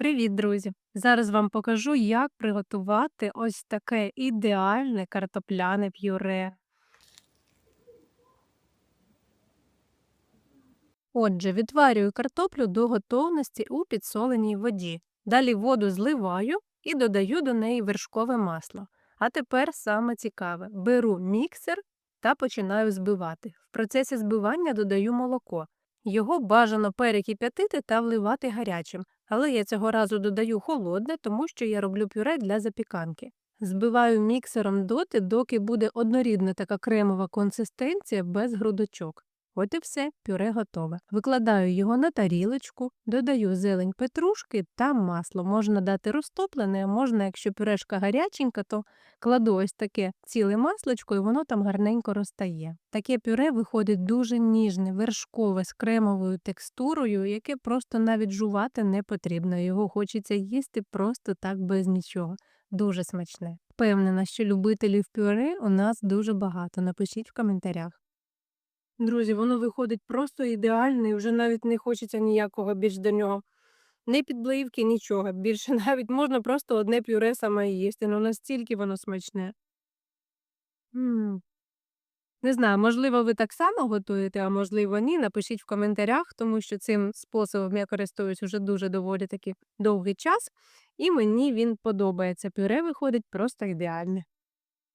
Привіт, друзі! Зараз вам покажу, як приготувати ось таке ідеальне картопляне пюре. Отже, відварюю картоплю до готовності у підсоленій воді. Далі воду зливаю і додаю до неї вершкове масло. А тепер саме цікаве: беру міксер та починаю збивати. В процесі збивання додаю молоко. Його бажано перекип'ятити та вливати гарячим, але я цього разу додаю холодне, тому що я роблю пюре для запіканки. Збиваю міксером доти, доки буде однорідна така кремова консистенція без грудочок. От і все, пюре готове. Викладаю його на тарілочку, додаю зелень петрушки та масло. Можна дати розтоплене, а можна, якщо пюрешка гаряченька, то кладу ось таке ціле масличко і воно там гарненько розтає. Таке пюре виходить дуже ніжне, вершкове з кремовою текстурою, яке просто навіть жувати не потрібно. Його хочеться їсти просто так без нічого. Дуже смачне. Впевнена, що любителів пюре у нас дуже багато. Напишіть в коментарях. Друзі, воно виходить просто ідеально і вже навіть не хочеться ніякого більш до нього. Не підбливки, нічого. Більше навіть можна просто одне пюре саме їсти. Ну настільки воно смачне. М. Не знаю, можливо, ви так само готуєте, а можливо, ні. Напишіть в коментарях, тому що цим способом я користуюсь уже дуже доволі таки довгий час, і мені він подобається. Пюре виходить просто ідеальне.